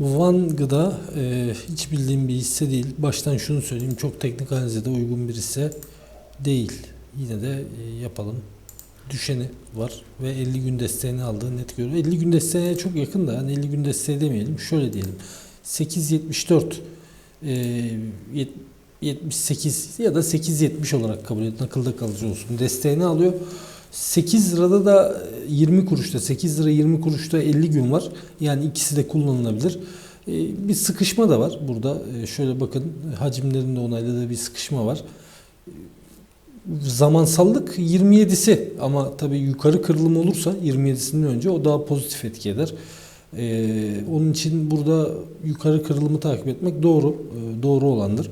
Van Gıda e, hiç bildiğim bir hisse değil. Baştan şunu söyleyeyim. Çok teknik analize de uygun bir hisse değil. Yine de e, yapalım. Düşeni var ve 50 gün desteğini aldığı net görüyor. 50 gün desteğine çok yakın da yani 50 gün desteği demeyelim. Şöyle diyelim. 8.74 e, yet- 78 ya da 8.70 olarak kabul edin. Akılda kalıcı olsun. Desteğini alıyor. 8 lirada da 20 kuruşta 8 lira 20 kuruşta 50 gün var. Yani ikisi de kullanılabilir. Ee, Bir sıkışma da var burada. Ee, Şöyle bakın hacimlerinde onayladığı bir sıkışma var. Zamansallık 27'si ama tabii yukarı kırılım olursa 27'sinden önce o daha pozitif etki eder. Onun için burada yukarı kırılımı takip etmek doğru, e, doğru olandır.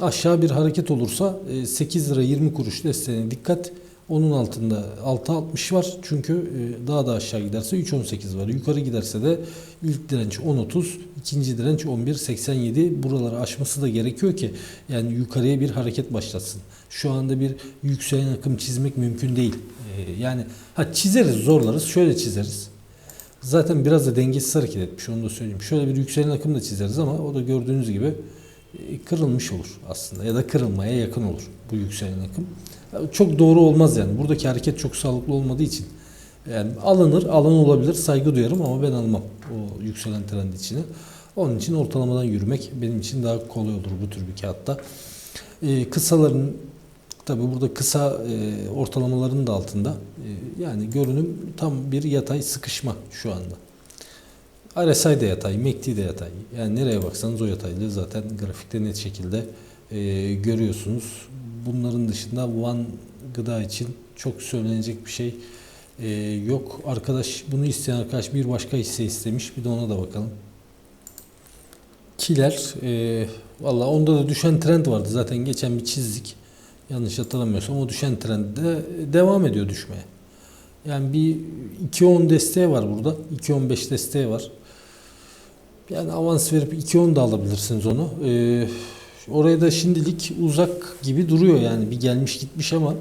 Aşağı bir hareket olursa e, 8 lira 20 kuruş desteğine dikkat. Onun altında 6.60 var çünkü e, daha da aşağı giderse 3.18 var. Yukarı giderse de ilk direnç 10.30, ikinci direnç 11.87. Buraları aşması da gerekiyor ki yani yukarıya bir hareket başlatsın. Şu anda bir yükselen akım çizmek mümkün değil. E, Yani ha çizeriz, zorlarız. Şöyle çizeriz. Zaten biraz da dengesiz hareket etmiş onu da söyleyeyim. Şöyle bir yükselen akım da çizeriz ama o da gördüğünüz gibi kırılmış olur aslında ya da kırılmaya yakın olur bu yükselen akım. Çok doğru olmaz yani. Buradaki hareket çok sağlıklı olmadığı için. Yani alınır, alan olabilir, saygı duyarım ama ben almam o yükselen trend içine. Onun için ortalamadan yürümek benim için daha kolay olur bu tür bir kağıtta. Ee, kısaların tabi burada kısa e, ortalamaların da altında. E, yani görünüm tam bir yatay sıkışma şu anda. RSI de yatay, MACD de yatay. Yani nereye baksanız o yataylığı zaten grafikte net şekilde e, görüyorsunuz. Bunların dışında Van gıda için çok söylenecek bir şey e, yok. Arkadaş bunu isteyen arkadaş bir başka hisse istemiş. Bir de ona da bakalım. Kiler e, valla onda da düşen trend vardı. Zaten geçen bir çizdik. Yanlış hatırlamıyorsam o düşen trend de devam ediyor düşmeye. Yani bir 2.10 desteği var burada. 2.15 desteği var. Yani avans verip 2.10 da alabilirsiniz onu. Ee, oraya da şimdilik uzak gibi duruyor yani bir gelmiş gitmiş ama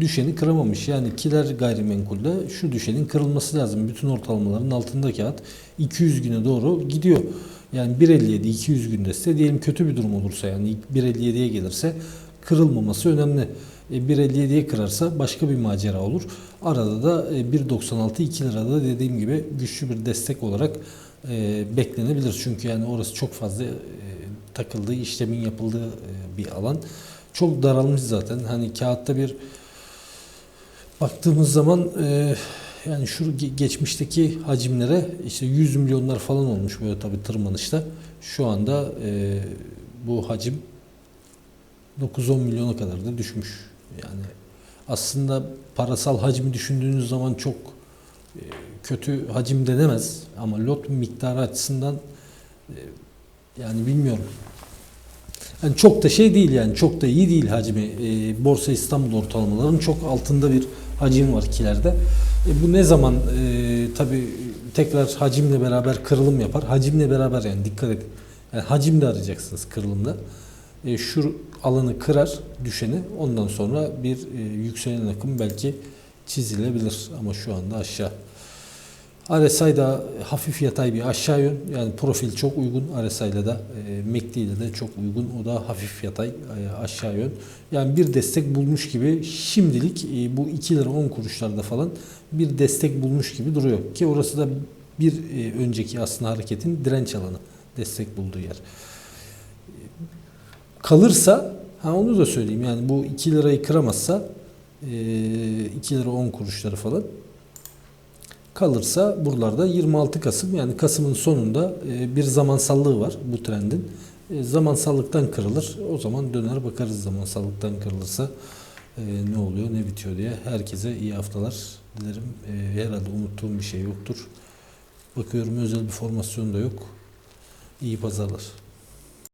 düşeni kıramamış. Yani kiler gayrimenkulde şu düşenin kırılması lazım. Bütün ortalamaların altında kağıt 200 güne doğru gidiyor. Yani 1.57 200 günde ise diyelim kötü bir durum olursa yani 1.57'ye gelirse kırılmaması önemli. E, 1.57'ye kırarsa başka bir macera olur. Arada da e, 1.96 2 lirada dediğim gibi güçlü bir destek olarak e, beklenebilir. Çünkü yani orası çok fazla e, takıldığı, işlemin yapıldığı e, bir alan. Çok daralmış zaten. Hani kağıtta bir baktığımız zaman e, yani şu ge- geçmişteki hacimlere işte 100 milyonlar falan olmuş böyle tabii tırmanışta. Şu anda e, bu hacim 9-10 milyona kadar da düşmüş. Yani aslında parasal hacmi düşündüğünüz zaman çok e, kötü hacim denemez ama lot miktarı açısından e, yani bilmiyorum. Yani çok da şey değil yani çok da iyi değil hacmi. E, Borsa İstanbul ortalamalarının çok altında bir hacim var kilerde. E, bu ne zaman e, tabi tekrar hacimle beraber kırılım yapar. Hacimle beraber yani dikkat edin. Yani hacim de arayacaksınız kırılımda. E, şu alanı kırar düşeni ondan sonra bir e, yükselen akım belki çizilebilir ama şu anda aşağı. RSI da hafif yatay bir aşağı yön. Yani profil çok uygun. RSI ile de e, MACD ile de çok uygun. O da hafif yatay e, aşağı yön. Yani bir destek bulmuş gibi şimdilik e, bu 2 lira 10 kuruşlarda falan bir destek bulmuş gibi duruyor. Ki orası da bir e, önceki aslında hareketin direnç alanı. Destek bulduğu yer. Kalırsa ha onu da söyleyeyim yani bu 2 lirayı kıramazsa e, 2 lira 10 kuruşları falan kalırsa buralarda 26 Kasım yani Kasım'ın sonunda e, bir zamansallığı var bu trendin. E, Zamansallıktan kırılır. O zaman döner bakarız zamansallıktan kırılırsa e, ne oluyor ne bitiyor diye. Herkese iyi haftalar dilerim. Herhalde unuttuğum bir şey yoktur. Bakıyorum özel bir formasyon da yok. İyi pazarlar.